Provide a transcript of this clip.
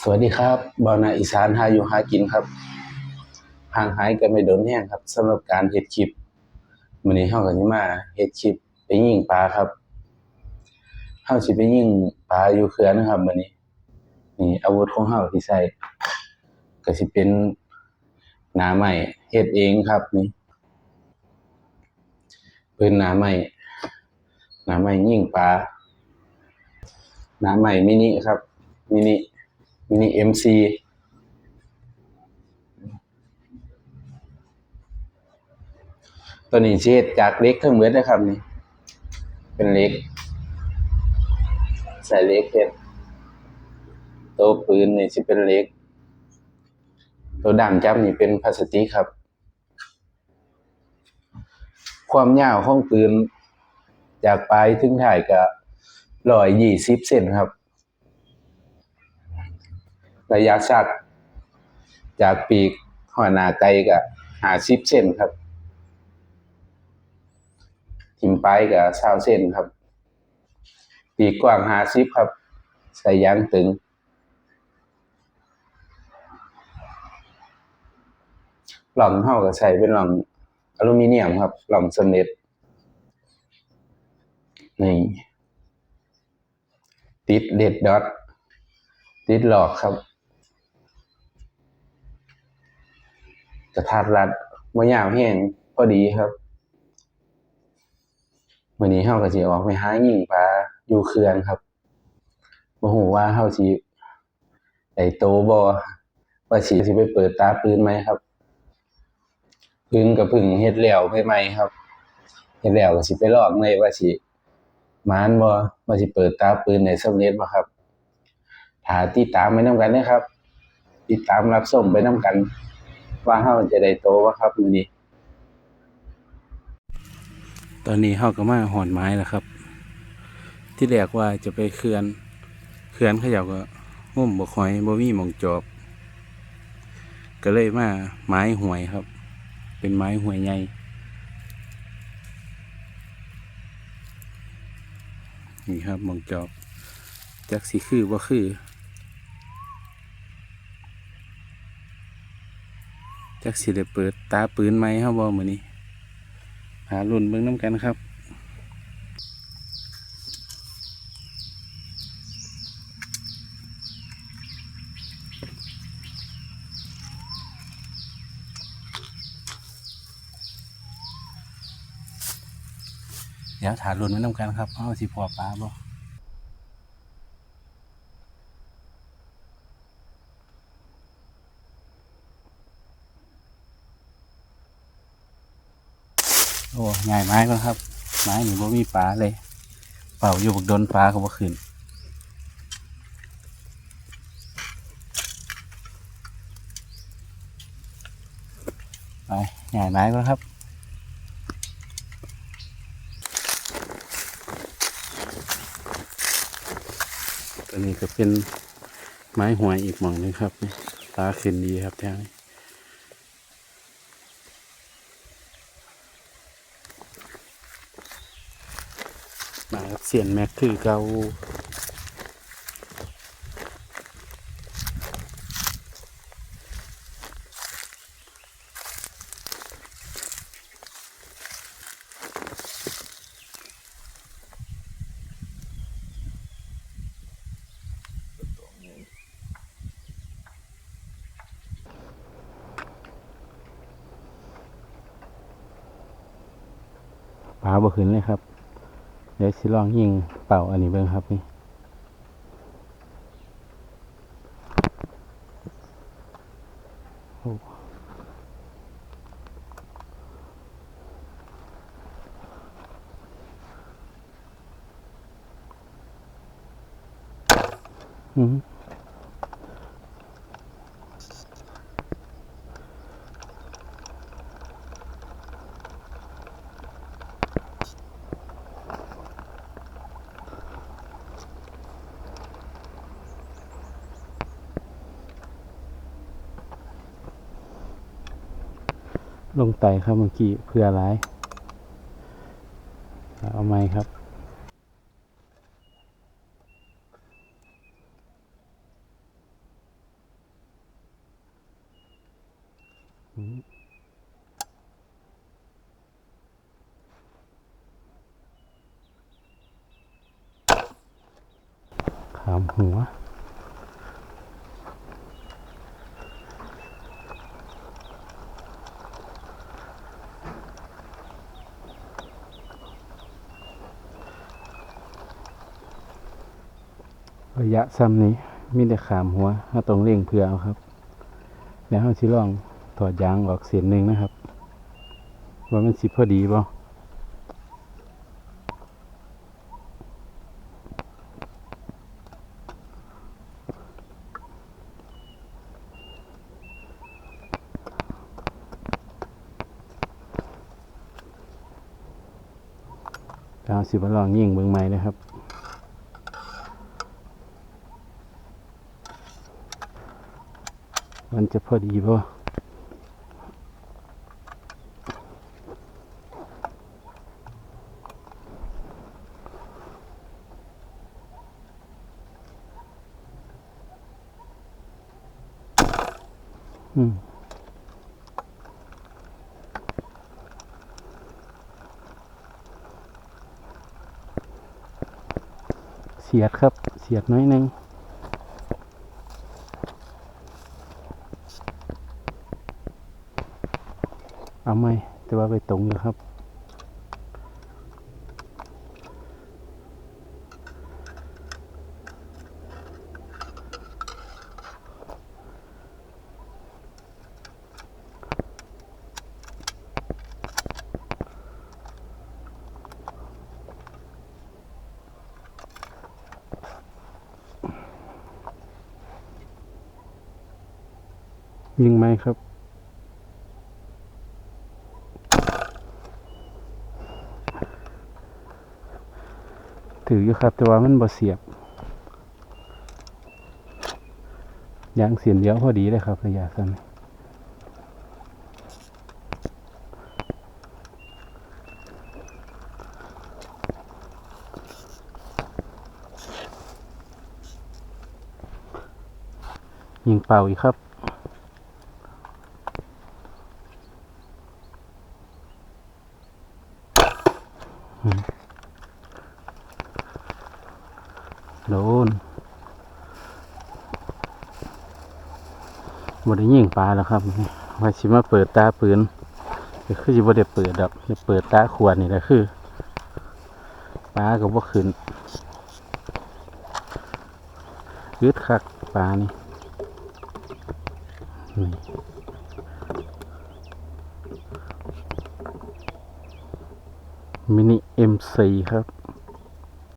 สวัสดีครับบาวนาอีสานหาอยู่หากินครับห่างหายกันไม่โดนแห้งครับสำหรับการเฮ็ดคลิปมื้อนี้เฮาก็สิมาเฮ็ดคลิปไปยิงปลาครับเฮาสิไปยิงปลาอยู่เขื่อนนะครับมื้อนี้นี่อาวุธของเฮาที่ใช้ก็สิเป็นหน้าไม้เฮ็ดเองครับนี่ปืนหน้าไม้หน้าไม้ยิงปลาหน้าไม้มินิครับมินิ มินิ MC ตัวนี้เฮ็ดจากเล็กทั้งหมดนนะครับนี่ เป็นเล็ก ใส่เล็กเฮ็ดตัวปืนนี่สิเป็นเล็ก ตัวด้ามจับนี่เป็นพลาสติกครับ ความยาวของปืน จากปลายถึงท้ายก็120เซนครับ ระยะชักจากปีกหัวหน้าไกลก็50เซนครับ ทิมไปลายก็20เซนครับ ปีกกว้าง50ครับ ใส่ยางตึง หล่องเฮาก็ใช้เป็นหล่องอลูมิเนียมครับ หล่องสำเร็จนี่ติดเด็ดดอทติดหลอกครับ กระทัดรัดบ่ยาวแฮงพอดีครับมื้อนี้เฮาก็สิออกไปหายิงปลาอยู่เขื่อนครับบ่ฮู้ว่าเฮาสิได้โตบ่ว่าสิสิไปเปิดตาปืนไหมครับปืนก็เพึ่งเฮ็ดแล้วใหม่ๆครับเฮ็ดแล้วก็สิไปลองเลยว่าสิมานบ่ว่าสิเปิดตาปืนได้สำเร็จบ่ครับถ้าติดตามไปนํกันเด้อครับ ติดตามรับชมไปนํกัน ว่าเฮาจะได้โตบ่ครับมื้อนี้ ตอนนี้เฮาก็มาหอนไม้แล้วครับ ที่แรกว่าจะไปเขื่อนเขื่อนเขาเจ้าก็งมบ่ค่อยบ่มีหม่องจอบ ก็เลยมาไม้หวยครับ เป็นไม้หวยใหญ่นี่ครับมองจอบจักสิคือบ่าคือ จักสิได้เปิดตาปืนไหมครับบ่มื้อนี้หารุ่นเบิ่งน้ำกันครับเดี๋ยวถารุ่นไว้น้ำกันครับ เอาสิพอปลาบ่ โอ้ง่ายไม้ก็ครับ ไม้หนีบ่มีปลาเลย เป่าอยู่บกโดนปลาก็บ่ขึ้นไปง่ายไม้ก็ครับตัวนี้ก็เป็นไม้หวยอีกหม่องนึงครับปลาขึ้นดีครับแถวนี้มาครับเสียนแม็กคือเกาปลาบ่ขึ้นเลยครับ ดี๋ยวสิลองยิงเป่าอันนี้เบิ่งครับนี่โอ้อืม ลงไตครับเมื่อกี้เพื่ออะไรเอาไม้ครับขามหัว ระยะซ้ำนี้มีแต่ขามหัวเราต้องเร่งเพื่อเอาครับ แล้วเราสิลองถอดยางออกเสียนหนึ่งนะครับ ว่ามันสิพอดีบ่แล้วเราสิมาลองยิงเบิ่งใหม่นะครับ มันจะพอดีป่ะอืมเสียดครับ เสียดน้อยหนึงาไมแต่ว่าไปตรงอยู่ครับ ยิงไหมครับ ถืออยู่ครับ แต่ว่ามันบ่เสียบยางเสียนเดียวพอดีเลยครับระยะสั้นยิงเป่าอีกครับ โดนบ่ได้ยิงปลาแล้วครับว่าสิมาเปิดตาปืนก็คือสิบ่ได้เปิดดอกจะเปิดตาขวดนี่แหละคือปลาก็บ่ขึ้นยึดคักปลานี่นี่มินิ M4 ครับ